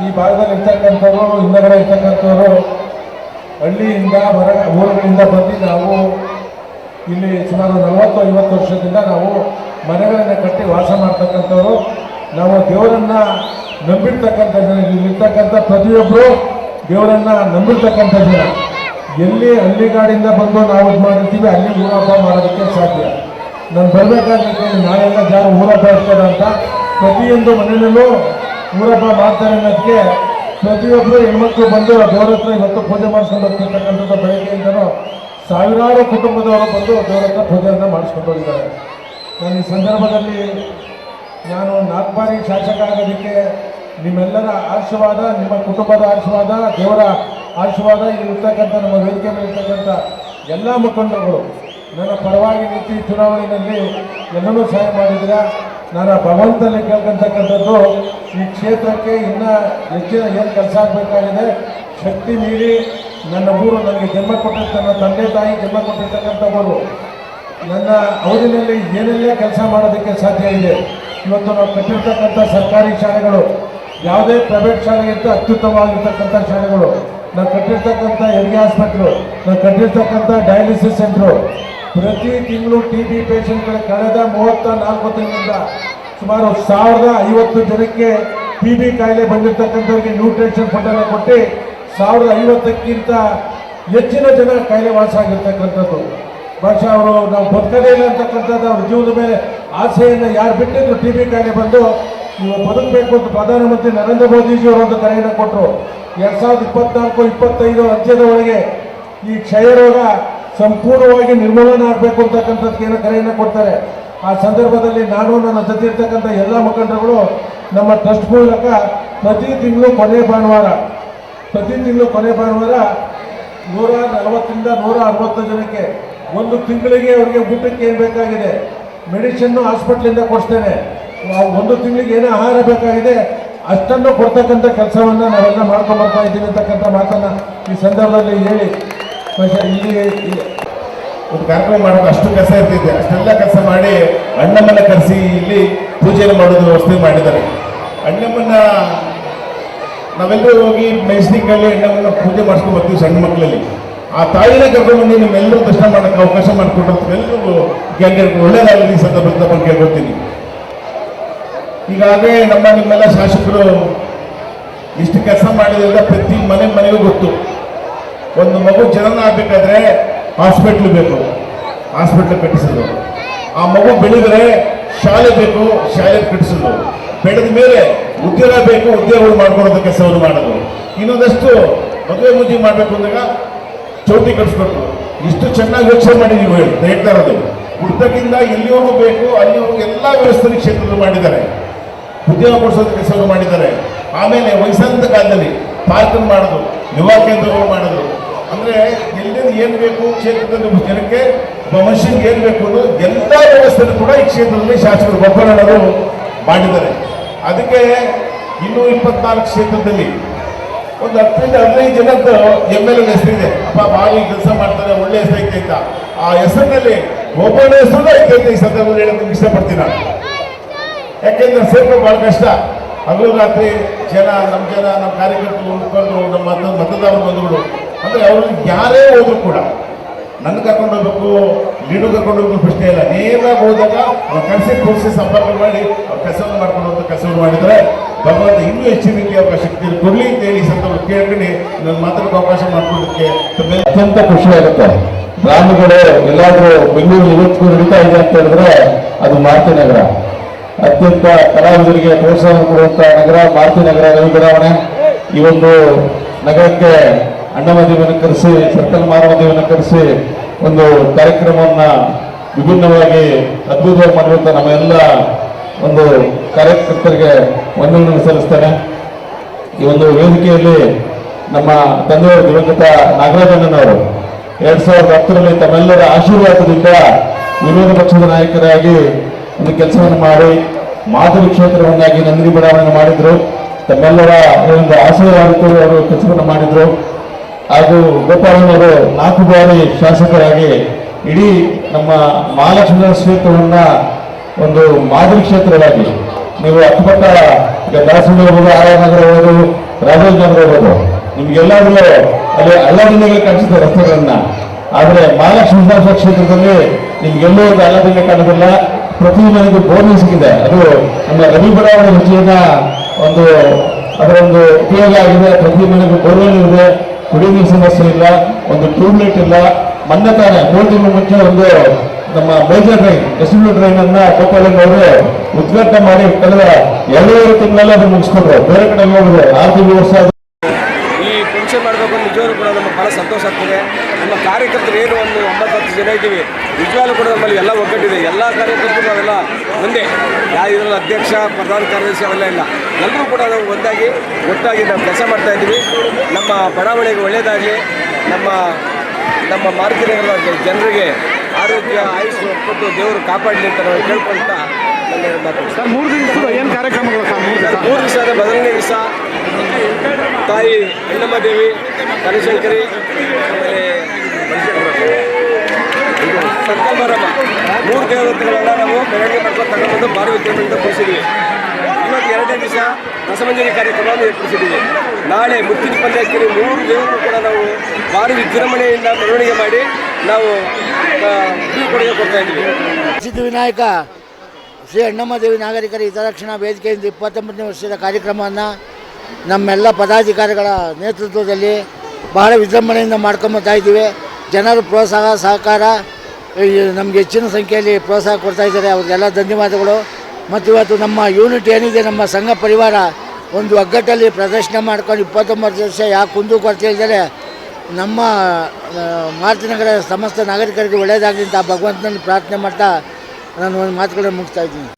ಈ ಭಾಗದಲ್ಲಿ ಇರ್ತಕ್ಕಂಥವ್ರು ಹಿಂದಗಡೆ ಇರ್ತಕ್ಕಂಥವ್ರು ಹಳ್ಳಿಯಿಂದ ಹೊರ ಊರುಗಳಿಂದ ಬಂದು ನಾವು ಇಲ್ಲಿ ಸುಮಾರು ನಲವತ್ತು, ಐವತ್ತು ವರ್ಷದಿಂದ ನಾವು ಮನೆಗಳನ್ನು ಕಟ್ಟಿ ವಾಸ ಮಾಡ್ತಕ್ಕಂಥವ್ರು. ನಾವು ದೇವರನ್ನ ನಂಬಿರ್ತಕ್ಕಂಥ ಜನ ಇಲ್ಲಿರ್ತಕ್ಕಂಥ ಪ್ರತಿಯೊಬ್ಬರು ದೇವರನ್ನ ನಂಬಿರ್ತಕ್ಕಂಥ ಜನ. ಎಲ್ಲಿ ಹಳ್ಳಿಗಾಡಿಂದ ಬಂದು ನಾವು ಇದು ಮಾಡಿರ್ತೀವಿ, ಅಲ್ಲಿ ಊರಹಬ್ಬ ಮಾಡೋದಕ್ಕೆ ಸಾಧ್ಯ. ನಾನು ಬರಬೇಕಾಗಿತ್ತು, ನಾಳೆಲ್ಲ ಜಾಗ ಊರಬ್ಬ ಇರ್ತದೆ ಅಂತ. ಪ್ರತಿಯೊಂದು ಮನೆಯಲ್ಲೂ ಊರಪ್ಪ ಮಾಡ್ತಾರೆ ಅನ್ನೋದಕ್ಕೆ ಪ್ರತಿಯೊಬ್ಬರು ಹೆಣ್ಮಕ್ಳು ಬಂದು ದೇವರ ಹತ್ರ ಇವತ್ತು ಪೂಜೆ ಮಾಡಿಸ್ಕೊಂಡು ಬೆಳಗ್ಗೆಯಿಂದನೂ ಸಾವಿರಾರು ಕುಟುಂಬದವರು ಬಂದು ದೇವರನ್ನ ಪೂಜೆಯನ್ನು ಮಾಡಿಸ್ಕೊಂಡು ಹೋಗಿದ್ದಾರೆ. ನಾನು ಈ ಸಂದರ್ಭದಲ್ಲಿ ನಾನು ನಾಲ್ಕು ಬಾರಿ ಶಾಸಕ ಆಗೋದಕ್ಕೆ ನಿಮ್ಮೆಲ್ಲರ ಆಶೀರ್ವಾದ, ನಿಮ್ಮ ಕುಟುಂಬದ ಆಶೀರ್ವಾದ, ದೇವರ ಆಶೀರ್ವಾದ ಇಲ್ಲಿರ್ತಕ್ಕಂಥ ನಮ್ಮ ವೇದಿಕೆ ಮೇಲೆ ಇರ್ತಕ್ಕಂಥ ಎಲ್ಲ ಮುಖಂಡರುಗಳು, ನನ್ನ ಪರವಾಗಿ ನಿಂತು ಚುನಾವಣೆಯಲ್ಲಿ ಎಲ್ಲರೂ ಸಹಾಯ ಮಾಡಿದ್ದೀರ? ನಾನು ಭಗವಂತನಲ್ಲಿ ಕೇಳ್ಕೊಂತಕ್ಕಂಥದ್ದು, ಈ ಕ್ಷೇತ್ರಕ್ಕೆ ಇನ್ನೂ ಹೆಚ್ಚಿನ ಏನು ಕೆಲಸ ಆಗಬೇಕಾಗಿದೆ, ಶಕ್ತಿ ಮೀರಿ ನನ್ನ ಊರು ನನಗೆ ಜನ್ಮ ಕೊಟ್ಟಂಥ ನನ್ನ ತಂದೆ ತಾಯಿ ಜನ್ಮ ಕೊಟ್ಟಿರ್ತಕ್ಕಂಥವರು, ನನ್ನ ಅವಧಿನಲ್ಲಿ ಏನೆಲ್ಲ ಕೆಲಸ ಮಾಡೋದಕ್ಕೆ ಸಾಧ್ಯ ಇದೆ, ಇವತ್ತು ನಾವು ಕಟ್ಟಿರ್ತಕ್ಕಂಥ ಸರ್ಕಾರಿ ಶಾಲೆಗಳು, ಯಾವುದೇ ಪ್ರೈವೇಟ್ ಶಾಲೆಗಿಂತ ಅತ್ಯುತ್ತಮವಾಗಿರ್ತಕ್ಕಂಥ ಶಾಲೆಗಳು, ನಾವು ಕಟ್ಟಿರ್ತಕ್ಕಂಥ ಹೆರಿಗೆ ಹಾಸ್ಪಿಟ್ಲು, ನಾವು ಕಟ್ಟಿರ್ತಕ್ಕಂಥ ಡಯಾಲಿಸಿಸ್ ಸೆಂಟ್ರು, ಪ್ರತಿ ತಿಂಗಳು ಟಿ ಬಿ ಪೇಷಂಟ್ಗಳ ಕಳೆದ ಮೂವತ್ತ ನಾಲ್ಕು ತಿಂಗಳಿಂದ ಸುಮಾರು ಸಾವಿರದ ಐವತ್ತು ಜನಕ್ಕೆ ಟಿ ಬಿ ಕಾಯಿಲೆ ಬಂದಿರತಕ್ಕಂಥವ್ರಿಗೆ ನ್ಯೂಟ್ರಿಷನ್ ಫಂಡನ್ನು ಕೊಟ್ಟು ಸಾವಿರದ ಐವತ್ತಕ್ಕಿಂತ ಹೆಚ್ಚಿನ ಜನ ಕಾಯಿಲೆ ವಾಸ ಆಗಿರ್ತಕ್ಕಂಥದ್ದು ಬಹುಶಃ ಅವರು ನಾವು ಬದುಕದೇ ಇಲ್ಲ ಅಂತಕ್ಕಂಥದ್ದು, ಅವ್ರ ಜೀವನದ ಮೇಲೆ ಆಸೆಯನ್ನು ಯಾರು ಬಿಟ್ಟಿದ್ರು ಟಿ ಬಿ ಕಾಯಿಲೆ ಬಂದು, ನೀವು ಬದುಕಬೇಕು ಅಂತ ಪ್ರಧಾನಮಂತ್ರಿ ನರೇಂದ್ರ ಮೋದಿಜಿಯವರು ಒಂದು ಕರೆಯನ್ನು ಕೊಟ್ಟರು ಎರಡು ಸಾವಿರದ ಇಪ್ಪತ್ನಾಲ್ಕು, ಇಪ್ಪತ್ತೈದು ಅಂತ್ಯದ ಈ ಕ್ಷಯ ರೋಗ ಸಂಪೂರ್ಣವಾಗಿ ನಿರ್ಮೂಲನೆ ಆಗಬೇಕು ಅಂತಕ್ಕಂಥದ್ದು ಏನೋ ಕರೆಯನ್ನು ಕೊಡ್ತಾರೆ. ಆ ಸಂದರ್ಭದಲ್ಲಿ ನಾನು ನನ್ನ ಜೊತೆ ಇರ್ತಕ್ಕಂಥ ಎಲ್ಲ ಮುಖಂಡರುಗಳು ನಮ್ಮ ಟ್ರಸ್ಟ್ ಮೂಲಕ ಪ್ರತಿ ತಿಂಗಳು ಕೊನೆ ಭಾನುವಾರ ಪ್ರತಿ ತಿಂಗಳು ಕೊನೆ ಭಾನುವಾರ ನೂರ ನಲವತ್ತರಿಂದ ನೂರ ಅರವತ್ತು ಜನಕ್ಕೆ ಒಂದು ತಿಂಗಳಿಗೆ ಅವರಿಗೆ ಊಟಕ್ಕೆ ಏನು ಬೇಕಾಗಿದೆ? ಮೆಡಿಸಿನ್ನು ಹಾಸ್ಪಿಟ್ಲಿಂದ ಕೊಡ್ತೇನೆ ಒಂದು ತಿಂಗಳಿಗೆ ಏನೇ ಆಹಾರ ಬೇಕಾಗಿದೆ, ಅಷ್ಟನ್ನು ಕೊಡ್ತಕ್ಕಂಥ ಕೆಲಸವನ್ನು ನಾವೆಲ್ಲ ಮಾಡ್ಕೊಂಡು ಬರ್ತಾ ಇದ್ದೀವಿ ಅಂತಕ್ಕಂಥ ಮಾತನ್ನು ಈ ಸಂದರ್ಭದಲ್ಲಿ ಹೇಳಿ. ಇಲ್ಲಿ ಒಂದು ಕಾರ್ಯಕ್ರಮ ಮಾಡೋದು ಅಷ್ಟು ಕೆಲಸ ಇರ್ತಿದ್ದೆ ಅಷ್ಟೆಲ್ಲ ಕೆಲಸ ಮಾಡಿ ಅಣ್ಣಮ್ಮನ ಕರೆಸಿ ಇಲ್ಲಿ ಪೂಜೆಯನ್ನು ಮಾಡೋದು ವ್ಯವಸ್ಥೆ ಮಾಡಿದ್ದಾರೆ. ಅಣ್ಣಮ್ಮನ್ನ ನಾವೆಲ್ಲರೂ ಹೋಗಿ ಮೆಣಸಿನಕಾಯಿ ಅಣ್ಣಮ್ಮನ್ನ ಪೂಜೆ ಮಾಡಿಸ್ಕೊಂಡು ಬರ್ತೀವಿ ಸಣ್ಣ ಮಕ್ಕಳಲ್ಲಿ. ಆ ತಾಯಿನ ಕರ್ಕೊಂಡು ಬಂದು ನಿಮ್ಮೆಲ್ಲರೂ ದರ್ಶನ ಮಾಡೋಕ್ಕೆ ಅವಕಾಶ ಮಾಡಿಕೊಟ್ಟಿರ್ತೀವಿ ಎಲ್ಲರಿಗೂ ಗ್ಯಾಂಗ್ ಒಳ್ಳೇದಾಗಲಿ ಈ ಬಗ್ಗೆ ತಗೊಂಡು ಕೇಳ್ಕೊಳ್ತೀನಿ. ಈಗಾಗಲೇ ನಮ್ಮ ನಿಮ್ಮೆಲ್ಲ ಶಾಸಕರು ಇಷ್ಟು ಕೆಲಸ ಮಾಡಿದ್ರಿಂದ ಪ್ರತಿ ಮನೆ ಮನೆಗೂ ಗೊತ್ತು. ಒಂದು ಮಗು ಜನನ ಆಗಬೇಕಾದ್ರೆ ಹಾಸ್ಪಿಟ್ಲ್ ಬೇಕು, ಹಾಸ್ಪಿಟ್ಲ್ ಕಟ್ಟಿಸೋದು. ಆ ಮಗು ಬೆಳೆದರೆ ಶಾಲೆ ಬೇಕು, ಶಾಲೆ ಕಟ್ಟಿಸೋದು. ಬೆಳೆದ ಮೇಲೆ ಉದ್ಯೋಗ ಬೇಕು ಉದ್ಯೋಗಗಳು ಮಾಡ್ಕೊಡೋದು ಕೆಲಸವನ್ನು ಮಾಡೋದು. ಇನ್ನೊಂದಷ್ಟು ಮದುವೆ ಮುದ್ದೆ ಮಾಡಬೇಕು ಅಂದಾಗ ಚೌತಿ ಕಟ್ಟಿಸ್ಬೇಕು ಇಷ್ಟು ಚೆನ್ನಾಗಿ ಯೋಚನೆ ಮಾಡಿ ನೀವು ಹೇಳಿ ಹೇಳ್ತಾ ಇರೋದು ಹುಡ್ತಕ್ಕಿಂತ ಇಲ್ಲಿವರೆಗೂ ಬೇಕು, ಅಲ್ಲಿವರೆಗೂ ಎಲ್ಲ ವ್ಯವಸ್ಥೆ ಕ್ಷೇತ್ರದಲ್ಲಿ ಮಾಡಿದ್ದಾರೆ. ಉದ್ಯೋಗ ಕೊಡಿಸೋದು ಕೆಲಸವನ್ನು ಮಾಡಿದ್ದಾರೆ. ಆಮೇಲೆ ವಯಸ್ಸಂತ ಕಾಲದಲ್ಲಿ ಪಾರ್ಕ್ ಮಾಡೋದು, ಯುವ ಕೇಂದ್ರಗಳು ಮಾಡೋದು. ಅಂದರೆ ಎಲ್ಲಿಂದ ಏನು ಬೇಕು ಕ್ಷೇತ್ರದಲ್ಲಿ ಜನಕ್ಕೆ ಮನುಷ್ಯನಿಗೆ ಏನು ಬೇಕು ಅನ್ನೋದು ಎಲ್ಲ ವ್ಯವಸ್ಥೆಯನ್ನು ಕೂಡ ಈ ಕ್ಷೇತ್ರದಲ್ಲಿ ಶಾಸಕರು ಗೊಬ್ಬರವರು ಮಾಡಿದ್ದಾರೆ. ಅದಕ್ಕೆ ಇನ್ನೂ ಇಪ್ಪತ್ನಾಲ್ಕು ಕ್ಷೇತ್ರದಲ್ಲಿ ಒಂದು ಹತ್ತರಿಂದ ಹದಿನೈದು ಜನದ್ದು ಎಂ ಎಲ್ ಎ ಹೆಸರಿದೆ. ಅಪ್ಪ, ಭಾರಿ ಕೆಲಸ ಮಾಡ್ತಾರೆ, ಒಳ್ಳೆ ಹೆಸರೈತೆ ಅಂತ. ಆ ಹೆಸರಿನಲ್ಲಿ ಒಬ್ಬನ ಹೆಸರು ಐತೆ ಅಂತ ಈ ಸಂದರ್ಭದಲ್ಲಿ ಹೇಳೋದಕ್ಕೆ ಇಷ್ಟಪಡ್ತೀನಿ ನಾನು. ಯಾಕೆಂದ್ರೆ ಸೇರ್ಪು ಬಹಳ ಕಷ್ಟ. ಹಗಲು ರಾತ್ರಿ ಜನ ನಮ್ಮ ಜನ ನಮ್ಮ ಕಾರ್ಯಕರ್ತರು ಉಳ್ಕೊಂಡು ನಮ್ಮ ಮತದಾರರು ಮತದಾರ ಬಂಧುಗಳು ಅಂದ್ರೆ ಅವರು ಯಾರೇ ಹೋದ್ರು ಕೂಡ ನನ್ನ ಕರ್ಕೊಂಡು ಹೋಗ್ಬೇಕು, ನೀನು ಕರ್ಕೊಂಡು ಹೋಗ್ಬೇಕು ಪ್ರಶ್ನೆ ಇಲ್ಲ. ನೇರವಾಗಿ ಹೋದಾಗ ಅವ್ರ ಕಸಿ ಕೂರಿಸಿ ಸಂಪರ್ಕ ಮಾಡಿ, ಅವ್ರ ಕಸವನ್ನು ಮಾಡ್ಕೊಂಡು ಹೋಗ್ತಾ ಕಸವನ್ನು ಮಾಡಿದ್ರೆ ಭಗವಂತ ಇನ್ನೂ ಹೆಚ್ಚಿನ ರೀತಿ ಅವರ ಶಕ್ತಿ ಕೊಡ್ಲಿ ಅಂತ ಹೇಳಿ ಈ ಕೇಳ್ತೀನಿ. ನನ್ನ ಮಾತಾಡೋಕೆ ಅವಕಾಶ ಮಾಡ್ಕೊಳ್ಳೋದಕ್ಕೆ ಅತ್ಯಂತ ಖುಷಿ ಆಗುತ್ತೆ. ಗ್ರಾಮಗಳು ಎಲ್ಲಾದರೂ ಬೆಂಗಳೂರು ಇವತ್ತು ನಡೀತಾ ಇದೆ ಅಂತ ಹೇಳಿದ್ರೆ ಅದು ಮಾರುತಿ ನಗರ. ಅತ್ಯಂತ ಕಲಾವಿದರಿಗೆ ಪ್ರೋತ್ಸಾಹ ಕೊಡುವಂತ ನಗರ ಮಾರುತಿ ನಗರ ರವಿ ಬಡಾವಣೆ ಈ ಒಂದು ನಗರಕ್ಕೆ ಅಣ್ಣಮದಿವನ್ನು ಕರೆಸಿ, ಸರ್ಕಲ್ ಮಾರಮದೇವನ ಕರೆಸಿ ಒಂದು ಕಾರ್ಯಕ್ರಮವನ್ನ ವಿಭಿನ್ನವಾಗಿ ಅದ್ಭುತವಾಗಿ ನಮ್ಮ ಎಲ್ಲ ಒಂದು ಕಾರ್ಯಕರ್ತರಿಗೆ ವಂದನೆಯನ್ನು ಸಲ್ಲಿಸ್ತೇನೆ. ಈ ಒಂದು ವೇದಿಕೆಯಲ್ಲಿ ನಮ್ಮ ತಂದೆಯವರು ದಿವಂಗತ ನಾಗರಾಜಣ್ಣನವರು, ಎರಡ್ ಸಾವಿರದ ಹತ್ತರಲ್ಲಿ ತಮ್ಮೆಲ್ಲರ ಆಶೀರ್ವಾದದಿಂದ ವಿರೋಧ ಪಕ್ಷದ ನಾಯಕರಾಗಿ ಒಂದು ಕೆಲಸವನ್ನು ಮಾಡಿ, ಮಾದರಿ ಕ್ಷೇತ್ರವನ್ನಾಗಿ ನಂದಿನಿ ಬಡಾವಣೆ ಮಾಡಿದ್ರು. ತಮ್ಮೆಲ್ಲರ ಒಂದು ಆಶೀರ್ವಾದಕ್ಕೂ ಅವರು ಕೆಲಸವನ್ನು ಮಾಡಿದ್ರು. ಹಾಗೂ ಗೋಪಾಲನವರು ನಾಲ್ಕು ಬಾರಿ ಶಾಸಕರಾಗಿ ಇಡೀ ನಮ್ಮ ಮಹಾಲಕ್ಷ್ಮೀ ಕ್ಷೇತ್ರವನ್ನ ಒಂದು ಮಾದರಿ ಕ್ಷೇತ್ರವಾಗಿ ನೀವು ಅಕ್ಕಪಕ್ಕ ಈಗ ದಾಸವಾಳ ಹೋಗೋದು ಆರ್ ಆರ್ ನಗರ ಹೋಗೋದು ರಾಜೇಂದ್ರ ಹೋಗೋದು ನಿಮ್ಗೆಲ್ಲಾದ್ರೂ ಅಲ್ಲಿ ಅಲ್ಲದಿಲ್ಲೇ ಕಾಣಿಸುತ್ತೆ ರಸ್ತೆಗಳನ್ನ. ಆದ್ರೆ ಮಹಾಲಕ್ಷ್ಮೀ ವಿಧಾನಸಭಾ ಕ್ಷೇತ್ರದಲ್ಲಿ ನಿಮ್ಗೆಲ್ಲೂ ಒಂದು ಅಲ್ಲದಿಂದ ಕಾಣೋದಿಲ್ಲ ಪ್ರತಿ ಮನೆಗೂ ಬೋರ್ನಿ ಸಿಕ್ಕಿದೆ. ಅದು ನಮ್ಮ ರವಿ ಬಡಾವಣೆ ಹೆಚ್ಚಿನ ಒಂದು ಅದರ ಒಂದು ಉಪಯೋಗ ಆಗಿದೆ. ಪ್ರತಿ ಮನೆಗೂ ಬೋರ್ವೆಲ್ ಇದೆ. ಕುಡಿಯುವ ಸಮಸ್ಯೆ ಇಲ್ಲ, ಒಂದು ಟ್ಯೂಬ್ಲೈಟ್ ಇಲ್ಲ. ಮೊನ್ನೆ ತಾನೆ ಮೂರು ತಿಂಗಳ ಮುಂಚೆ ಒಂದು ನಮ್ಮ ಮೇಜರ್ ಟ್ರೈನ್ ಎಸ್ಟಿಬ್ಯೂ ಟ್ರೈನ್ ಅನ್ನ ಗೋಪಾಲಯ್ಯನವರು ಉದ್ಘಾಟನೆ ಮಾಡಿ ಕಳೆದ ಎರಡೂವರೆ ತಿಂಗಳಲ್ಲಿ ಅದನ್ನು ಮುಗಿಸ್ಕೊಂಡ್ರು. ಬೇರೆ ಕಡೆ ನೋಡಿದ್ರೆ ಆರು ತಿಂಗಳು ವರ್ಷ ಈ ಫಂಕ್ಷನ್ ಮಾಡಬೇಕು ನಿಜವಾಗ್ಲೂ ಕೂಡ ನಮ್ಗೆ ಬಹಳ ಸಂತೋಷ ಆಗ್ತದೆ. ನಮ್ಮ ಕಾರ್ಯಕರ್ತರು ಏನು ಒಂದು ಒಂಬತ್ತು ಹತ್ತು ಜನ ಇದ್ದೀವಿ. ನಿಜವಾಗ್ಲೂ ಕೂಡ ನಮ್ಮಲ್ಲಿ ಎಲ್ಲ ಒಗ್ಗಟ್ಟಿದೆ. ಎಲ್ಲ ಕಾರ್ಯಕರ್ತರು ನಾವೆಲ್ಲ ಒಂದೇ. ಯಾವ ಇದ್ರಲ್ಲಿ ಅಧ್ಯಕ್ಷ ಪ್ರಧಾನ ಕಾರ್ಯದರ್ಶಿ ಅವೆಲ್ಲ ಇಲ್ಲ. ಎಲ್ಲರೂ ಕೂಡ ನಾವು ಒಂದಾಗಿ ಒಟ್ಟಾಗಿ ನಾವು ಕೆಲಸ ಮಾಡ್ತಾ ಇದ್ದೀವಿ. ನಮ್ಮ ಬಡಾವಣೆಗೆ ಒಳ್ಳೆಯದಾಗಲಿ ನಮ್ಮ ನಮ್ಮ ಮಾರ್ಗದಲ್ಲ ಜನರಿಗೆ ಆರೋಗ್ಯ ಆಯುಷ್ ಕೊಟ್ಟು ದೇವರು ಕಾಪಾಡಲಿ ಅಂತ ನಾವು ಕೇಳ್ಕೊಳ್ತಾ ಸರ್ ಮೂರು ದಿವಸ ಏನು ಕಾರ್ಯಕ್ರಮಗಳು ಸರ್ ಮೂರು ದಿವಸ? ಮೂರು ದಿವಸ ಅಂದರೆ ಮೊದಲನೇ ದಿವಸ. ತಾಯಿ ಹೆಣ್ಣಮ್ಮ ದೇವಿ ಹರಿಶಂಕರಿ ಆಮೇಲೆ ಸಂಕಲ್ಮರಮ್ಮ ಮೂರು ದೇವತೆಗಳನ್ನ ನಾವು ಮೆರವಣಿಗೆ ಮಾಡ್ಕೊಂಡು ತಗೊಂಡ್ಬಂದು ಭಾರಿ ವಿಜೃಂಭಣೆಯಿಂದ ಕೂರಿಸಿದ್ವಿ. ಇವತ್ತು ಎರಡನೇ ದಿವಸ ರಸಮಂಜರಿ ಕಾರ್ಯಕ್ರಮವನ್ನು ಏರ್ಪಡಿಸಿದ್ದೀವಿ. ನಾಳೆ ಮುತ್ತಿನ ಪಂದ್ಯಕ್ಕೆ ಮೂರು ದೇವರು ಕೂಡ ನಾವು ಭಾರಿ ವಿಜೃಂಭಣೆಯಿಂದ ಮೆರವಣಿಗೆ ಮಾಡಿ ನಾವು ಕೊಡುಗೆ ಕೊಡ್ತಾ ಇದ್ದೀವಿ. ಸಿದ್ಧಿವಿನಾಯಕ ಶ್ರೀ ಅಣ್ಣಮ್ಮ ದೇವಿ ನಾಗರಿಕರ ಹಿತರಕ್ಷಣಾ ವೇದಿಕೆಯಿಂದ ಇಪ್ಪತ್ತೊಂಬತ್ತನೇ ವರ್ಷದ ಕಾರ್ಯಕ್ರಮವನ್ನು ನಮ್ಮೆಲ್ಲ ಪದಾಧಿಕಾರಿಗಳ ನೇತೃತ್ವದಲ್ಲಿ ಬಹಳ ವಿಜೃಂಭಣೆಯಿಂದ ಮಾಡ್ಕೊಂಬತ್ತಾ ಇದ್ದೀವಿ. ಜನರು ಪ್ರೋತ್ಸಾಹ, ಸಹಕಾರ ನಮ್ಗೆ ಹೆಚ್ಚಿನ ಸಂಖ್ಯೆಯಲ್ಲಿ ಪ್ರೋತ್ಸಾಹ ಕೊಡ್ತಾ ಇದ್ದಾರೆ. ಅವ್ರಿಗೆಲ್ಲ ಧನ್ಯವಾದಗಳು. ಮತ್ತು ಇವತ್ತು ನಮ್ಮ ಯೂನಿಟ್ ಏನಿದೆ, ನಮ್ಮ ಸಂಘ ಪರಿವಾರ ಒಂದು ಒಗ್ಗಟ್ಟಲ್ಲಿ ಪ್ರದರ್ಶನ ಮಾಡ್ಕೊಂಡು ಇಪ್ಪತ್ತೊಂಬತ್ತು ವರ್ಷ ಯಾಕೆ ಕುಂದು ಕೊಡ್ತಾ ಇದ್ದಾರೆ ನಮ್ಮ ಮಾತಿನಗರ ಸಮಸ್ತ ನಾಗರಿಕರಿಗೆ ಒಳ್ಳೆಯದಾಗಲಿ ಅಂತ ಭಗವಂತನಲ್ಲಿ ಪ್ರಾರ್ಥನೆ ಮಾಡ್ತಾ ನಾನು ಒಂದು ಮಾತುಗಳನ್ನು ಮುಗಿಸ್ತಾ ಇದ್ದೀನಿ.